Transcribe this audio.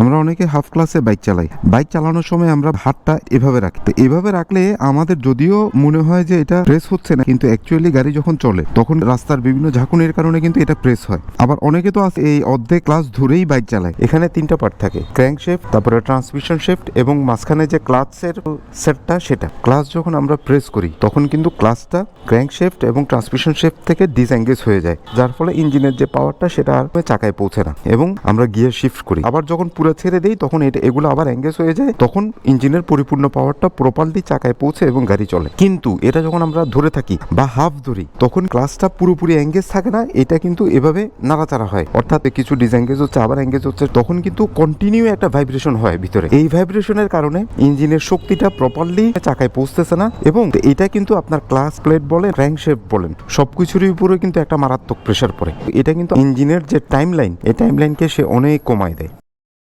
আমরা অনেকে হাফ ক্লাসে বাইক চালাই। বাইক চালানোর সময় আমরা হাতটা এভাবে রাখি। তো এভাবে রাখলে আমাদের যদিও মনে হয় যে এটা প্রেস হচ্ছে না, কিন্তু অ্যাকচুয়ালি গাড়ি যখন চলে, তখন রাস্তার বিভিন্ন ঝাঁকুনির কারণে কিন্তু এটা প্রেস হয়। আবার অনেকে তো এই অর্ধেক ক্লাস ধরেই বাইক চালায়। এখানে তিনটা পার্ট থাকে। ক্র্যাঙ্ক শেফট তারপরে ট্রান্সমিশন শেফট এবং মাঝখানে যে ক্লাচের সেটটা সেটা। ক্লাস যখন আমরা প্রেস করি, তখন কিন্তু ক্লাসটা ক্র্যাঙ্ক শেফট এবং ট্রান্সমিশন শেফট থেকে ডিসএঙ্গেজ হয়ে যায়। যার ফলে ইঞ্জিনের যে পাওয়ারটা সেটা আর চাকায় পৌঁছে না। এবং আমরা গিয়ার শিফট করি। আবার যখন পুরো ছেড়ে দেই, তখন এটা, এগুলো আবার এঙ্গেজ হয়ে যায়। তখন ইঞ্জিনের পরিপূর্ণ পাওয়ারটা প্রপারলি চাকায় পৌঁছে এবং গাড়ি চলে। কিন্তু এটা যখন আমরা ধরে থাকি বা হাফ ধরি, তখন ক্লাসটা পুরোপুরি এঙ্গেজ থাকে না। এটা কিন্তু এভাবে নাড়াচাড়া হয়। অর্থাৎ কিছু ডিসএঙ্গেজ হচ্ছে, আবার এঙ্গেজ হচ্ছে, তখন কিন্তু কন্টিনিউ একটা ভাইব্রেশন হয় ভিতরে। এই ভাইব্রেশনের কারণে ইঞ্জিনের শক্তিটা প্রপারলি চাকায় পৌঁছতেছে না এবং এটা কিন্তু আপনার ক্লাস প্লেট বলেন ক্র্যাঙ্ক শেপ বলেন সবকিছুরই উপরে কিন্তু একটা মারাত্মক প্রেশার পড়ে। এটা কিন্তু ইঞ্জিনের যে টাইম লাইন এই টাইম লাইনকে সে অনেক কমায় দেয়।